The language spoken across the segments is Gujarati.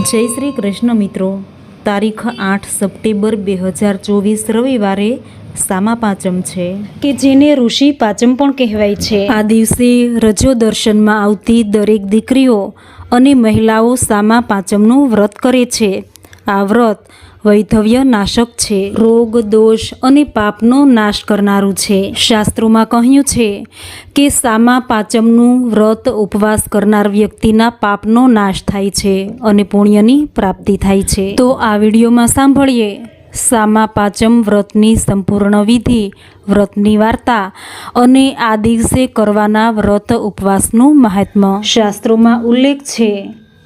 જય શ્રી કૃષ્ણ મિત્રો. તારીખ આઠ સપ્ટેમ્બર બે હજાર ચોવીસ રવિવારે સામા પાંચમ છે. કે જેને ઋષિ પાંચમ પણ કહેવાય છે. આ દિવસે રજો દર્શનમાં આવતી દરેક દીકરીઓ અને મહિલાઓ સામા પાંચમનું વ્રત કરે છે. આ વ્રત વૈધવ્ય નાશક છે. રોગ, દોષ અને પાપનો નાશ કરનારું છે. શાસ્ત્રોમાં કહ્યું છે કે સામા પાંચમનું વ્રત ઉપવાસ કરનાર વ્યક્તિના પાપનો નાશ થાય છે અને પુણ્યની પ્રાપ્તિ થાય છે. તો આ વિડીયોમાં સાંભળીએ સામા પાંચમ વ્રતની સંપૂર્ણ વિધિ, વ્રતની વાર્તા અને આ દિવસે કરવાના વ્રત ઉપવાસનું મહાત્મ્ય. શાસ્ત્રોમાં ઉલ્લેખ છે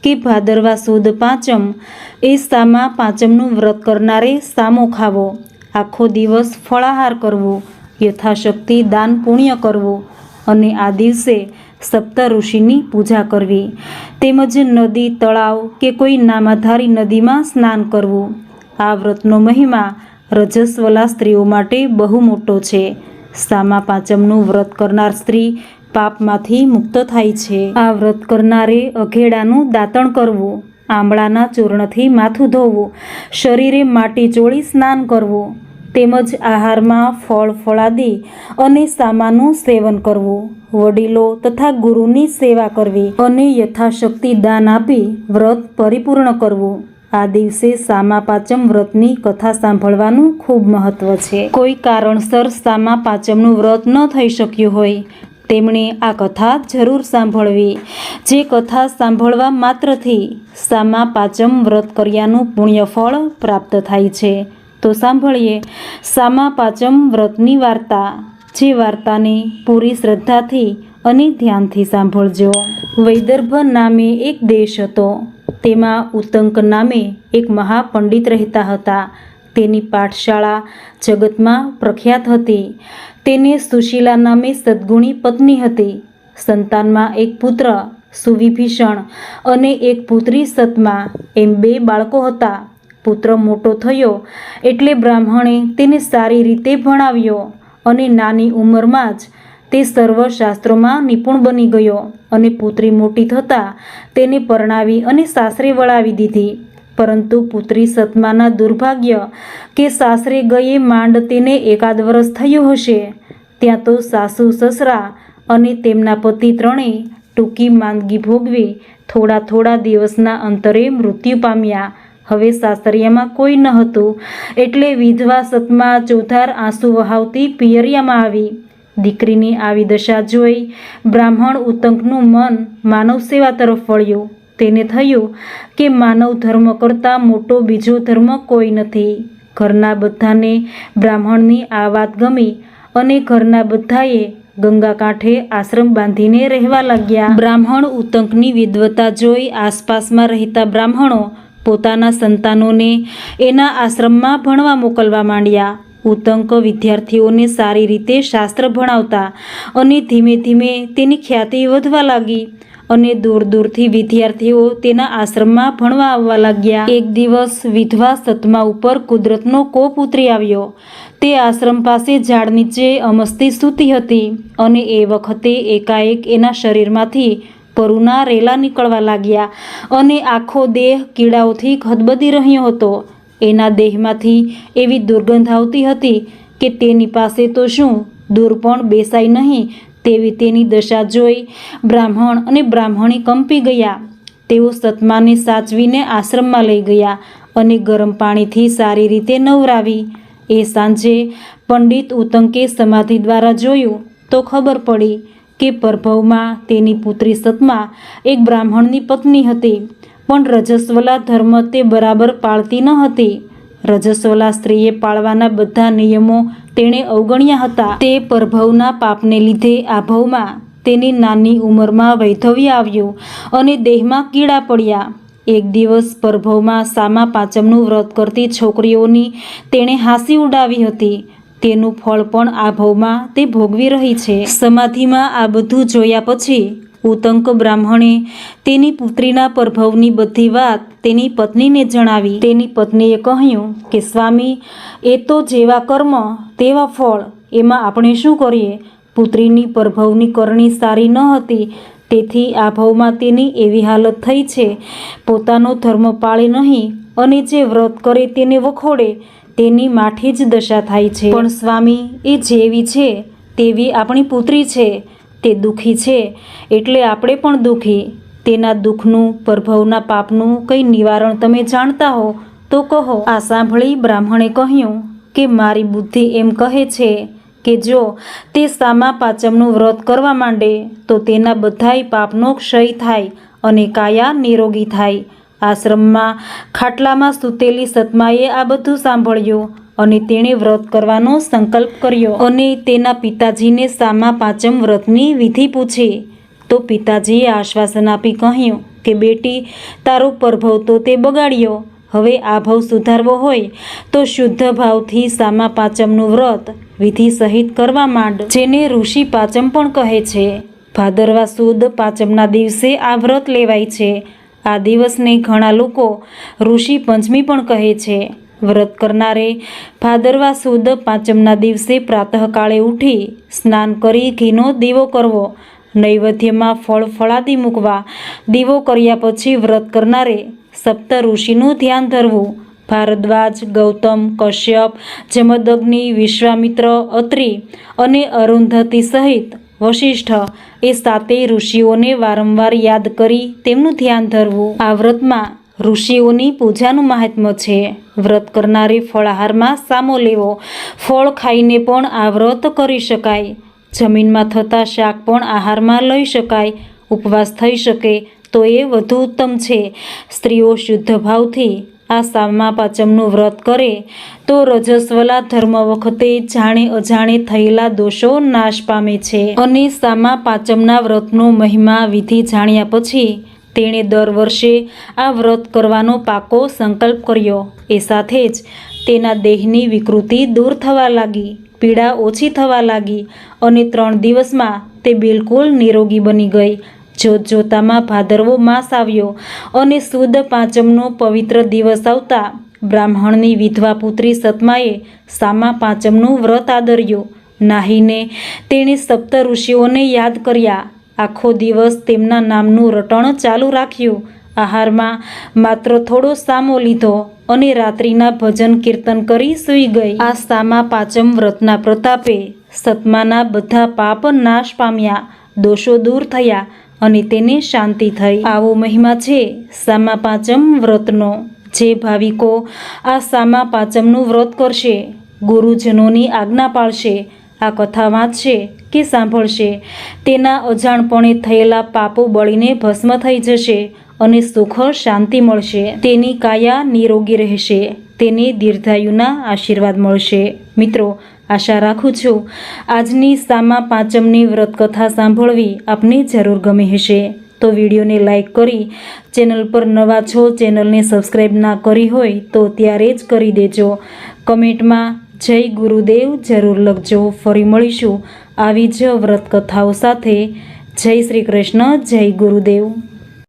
કે ભાદરવા સુદ પાંચમ, એ સામા પાંચમનું વ્રત કરનારે સામો ખાવો. આખો દિવસ ફળાહાર કરવો, યથાશક્તિ દાન પુણ્ય કરવું અને આ દિવસે સપ્ત ઋષિની પૂજા કરવી. તેમજ નદી, તળાવ કે કોઈ નામાધારી નદીમાં સ્નાન કરવું. આ વ્રતનો મહિમા રજસ્વલા સ્ત્રીઓ માટે બહુ મોટો છે. સામા પાંચમનું વ્રત કરનાર સ્ત્રી પાપમાંથી મુક્ત થાય છે. આ વ્રત કરનારે અઘેડાનું દાંતણ કરવું, આંબળાના ચૂર્ણથી માથું ધોવું, શરીરે માટી ચોળી સ્નાન કરવું, તેમજ આહારમાં ફળ ફળાદી અને સામાનું સેવન કરવું, વડીલો તથા ગુરુની સેવા કરવી અને યથાશક્તિ દાન આપી વ્રત પરિપૂર્ણ કરવું. આ દિવસે સામા પાંચમ વ્રતની કથા સાંભળવાનું ખૂબ મહત્વ છે. કોઈ કારણસર સામા પાંચમનું વ્રત ન થઈ શક્યું હોય તેમણે આ કથા જરૂર સાંભળવી. જે કથા સાંભળવા માત્રથી સામા પાંચમ વ્રત કર્યાનું પુણ્યફળ પ્રાપ્ત થાય છે. તો સાંભળીએ સામા પાંચમ વ્રતની વાર્તા. જે વાર્તાને પૂરી શ્રદ્ધાથી અને ધ્યાનથી સાંભળજો. વૈદર્ભ નામે એક દેશ હતો. તેમાં ઉતંક નામે એક મહાપંડિત રહેતા હતા. તેની પાઠશાળા જગતમાં પ્રખ્યાત હતી. તેને સુશીલા નામે સદ્ગુણી પત્ની હતી. સંતાનમાં એક પુત્ર, સુવિભીષણ, અને એક પુત્રી સતમા. એમ બે બાળકો હતા. પુત્ર મોટો થયો એટલે બ્રાહ્મણે તેને સારી રીતે ભણાવ્યો અને નાની ઉંમરમાં જ તે સર્વ શાસ્ત્રોમાં નિપુણ બની ગયો અને પુત્રી મોટી થતાં તેને પરણાવી અને સાસરે વળાવી દીધી. પરંતુ પુત્રી સતમાના દુર્ભાગ્ય કે સાસરે ગયે માંડ તેને એકાદ વર્ષ થયું હશે. ત્યાં તો સાસુ સસરા અને તેમના પતિ ત્રણેય ટૂંકી માંદગી ભોગવી થોડા થોડા દિવસના અંતરે મૃત્યુ પામ્યા. હવે સાસરિયામાં કોઈ ન હતું, એટલે વિધવા સતમા ચોધાર આંસુ વહાવતી પિયરિયામાં આવી. દીકરીની આવી દશા જોઈ બ્રાહ્મણ ઉતંકનું મન માનવ સેવા તરફ વળ્યું. તેને થયું કે માનવ ધર્મ કરતાં મોટો બીજો ધર્મ કોઈ નથી. ઘરના બધાને બ્રાહ્મણની આ વાત ગમી અને ઘરના બધાએ ગંગા કાંઠે આશ્રમ બાંધીને રહેવા લાગ્યા. બ્રાહ્મણ ઉતંકની વિદ્વતા જોઈ આસપાસમાં રહેતા બ્રાહ્મણો પોતાના સંતાનોને એના આશ્રમમાં ભણવા મોકલવા માંડ્યા. ઉતંક વિદ્યાર્થીઓને સારી રીતે શાસ્ત્ર ભણાવતા અને ધીમે ધીમે તેની ખ્યાતિ વધવા લાગી અને દૂર દૂરથી વિદ્યાર્થીઓ તેના આશ્રમમાં ભણવા આવવા લાગ્યા. એક દિવસ વિધવા સતમા ઉપર કુદરતનો કોપ ઉતરી આવ્યો. તે આશ્રમ પાસે ઝાડ નીચે અમસ્તી સૂતી હતી અને એ વખતે એકાએક એના શરીરમાંથી પરુના રેલા નીકળવા લાગ્યા અને આખો દેહ કીડાઓથી ખદબદી રહ્યો હતો. એના દેહમાંથી એવી દુર્ગંધ આવતી હતી કે તેની પાસે તો શું દૂર પણ બેસાય નહીં તેવી તેની દશા જોઈ બ્રાહ્મણ અને બ્રાહ્મણી કંપી ગયા. તેઓ સતમાને સાચવીને આશ્રમમાં લઈ ગયા અને ગરમ પાણીથી સારી રીતે નવરાવી. એ સાંજે પંડિત ઉતંકે સમાધિ દ્વારા જોયું તો ખબર પડી કે પરભવમાં તેની પુત્રી સતમા એક બ્રાહ્મણની પત્ની હતી. પણ રજસ્વલા ધર્મ તે બરાબર પાળતી ન હતી. રજસ્વલા સ્ત્રીએ પાળવાના બધા નિયમો તેણે અવગણ્યા હતા. તે પરભવના પાપને લીધે આભવમાં તેની નાની ઉંમરમાં વૈધવ્ય આવ્યું અને દેહમાં કીડા પડ્યા. એક દિવસ પરભવમાં સામા પાંચમનું વ્રત કરતી છોકરીઓની તેણે હાંસી ઉડાવી હતી. તેનું ફળ પણ આ ભવમાં તે ભોગવી રહી છે. સમાધિમાં આ બધું જોયા પછી ઉતંક બ્રાહ્મણે તેની પુત્રીના પ્રભવની બધી વાત તેની પત્નીને જણાવી. તેની પત્નીએ કહ્યું કે, સ્વામી, એ તો જેવા કર્મ, તેવા ફળ, એમાં આપણે શું કરીએ? પુત્રીની પ્રભવની કરણી સારી ન હતી, તેથી આ ભાવમાં તેની એવી હાલત થઈ છે. પોતાનો ધર્મ પાળે નહીં અને જે વ્રત કરે તેને વખોડે, તેની માઠી જ દશા થાય છે. પણ સ્વામી, એ જેવી છે તેવી આપણી પુત્રી છે. તે દુઃખી છે, એટલે આપણે પણ દુઃખી. તેના દુઃખનું, પ્રભવના પાપનું કંઈ નિવારણ તમે જાણતા હો, તો કહો. આ સાંભળી બ્રાહ્મણે કહ્યું કે મારી બુદ્ધિ એમ કહે છે કે જો તે સામા પાચમનું વ્રત કરવા માંડે, તો તેના બધાય પાપનો ક્ષય થાય અને કાયા નિરોગી થાય. આશ્રમમાં ખાટલામાં સૂતેલી સતમાએ આ બધું સાંભળ્યું અને તેણે વ્રત કરવાનો સંકલ્પ કર્યો અને તેના પિતાજીને સામા પાંચમ વ્રતની વિધિ પૂછી. તો પિતાજીએ આશ્વાસન આપી કહ્યું કે, બેટી, તારો પરભવ તો તે બગાડ્યો. હવે આ ભાવ સુધારવો હોય તો શુદ્ધ ભાવથી સામા પાંચમનું વ્રત વિધિ સહિત કરવા માંડ, જેને ઋષિ પાંચમ પણ કહે છે. ભાદરવા સુદ પાંચમના દિવસે આ વ્રત લેવાય છે. આ દિવસને ઘણા લોકો ઋષિ પંચમી પણ કહે છે. વ્રત કરનારે ભાદરવા સુદ પાંચમના દિવસે પ્રાતઃકાળે ઉઠી સ્નાન કરી ઘીનો દીવો કરવો. નૈવેદ્યમાં ફળ ફળાદી મૂકવા દીવો કર્યા પછી વ્રત કરનારે સપ્ત ઋષિનું ધ્યાન ધરવું. ભારદ્વાજ, ગૌતમ, કશ્યપ, જમદગ્નિ, વિશ્વામિત્ર, અત્રિ અને અરુંધતી સહિત વશિષ્ઠ, એ સાતે ઋષિઓને વારંવાર યાદ કરી તેમનું ધ્યાન ધરવું. આ વ્રતમાં ઋષિઓની પૂજાનું મહાત્મ્ય છે. વ્રત કરનારે ફળાહારમાં સામો લેવો. ફળ ખાઈને પણ આ વ્રત કરી શકાય. જમીનમાં થતા શાક પણ આહારમાં લઈ શકાય. ઉપવાસ થઈ શકે તો એ વધુ ઉત્તમ છે. સ્ત્રીઓ શુદ્ધ ભાવથી આ સામા પાચમનું વ્રત કરે, તો રજસ્વલા ધર્મ વખતે જાણે અજાણે થયેલા દોષો નાશ પામે છે. અને સામા પાચમના વ્રતનો મહિમા વિધિ જાણ્યા પછી તેણે દર વર્ષે આ વ્રત કરવાનો પાકો સંકલ્પ કર્યો. એ સાથે જ તેના દેહની વિકૃતિ દૂર થવા લાગી, પીડા ઓછી થવા લાગી અને ત્રણ દિવસમાં તે બિલકુલ નિરોગી બની ગઈ. જોત જોતામાં ભાદરવો માસ આવ્યો અને સુદ પાંચમનો પવિત્ર દિવસ આવતા બ્રાહ્મણની વિધવા પુત્રી સતમાએ સામા પાંચમનું વ્રત આદર્યું. નાહીને તેણે સપ્ત ઋષિઓને યાદ કર્યા. આખો દિવસ તેમના નામનું રટણ ચાલુ રાખ્યું. આહારમાં માત્ર થોડો સામો લીધો અને રાત્રિના ભજન કીર્તન કરી સૂઈ ગઈ. આ સામા પાંચમ વ્રતના પ્રતાપે સતમાના બધા પાપ નાશ પામ્યા. દોષો દૂર થયા. અને તેને શાંતિ થઈ. આવો મહિમા છે સામા પાંચમ વ્રતનો. જે ભાવિકો આ સામા પાંચમનું વ્રત કરશે, ગુરુજનોની આજ્ઞા પાળશે, આ કથા વાંચશે કે સાંભળશે, તેના અજાણપણે થયેલા પાપો બળીને ભસ્મ થઈ જશે અને સુખ શાંતિ મળશે. તેની કાયા નિરોગી રહેશે, તેને દીર્ઘાયુના આશીર્વાદ મળશે. મિત્રો આશા રાખું છું. આજની સામા પાંચમની વ્રતકથા સાંભળવી આપને જરૂર ગમે હશે. તો વિડીયોને લાઈક કરી ચેનલ પર નવા છો, ચેનલને સબસ્ક્રાઈબ ના કરી હોય તો ત્યારે જ કરી દેજો. કમેન્ટમાં જય ગુરુદેવ જરૂર લખજો. ફરી મળીશું આવી જ વ્રતકથાઓ સાથે. જય શ્રી કૃષ્ણ, જય ગુરુદેવ.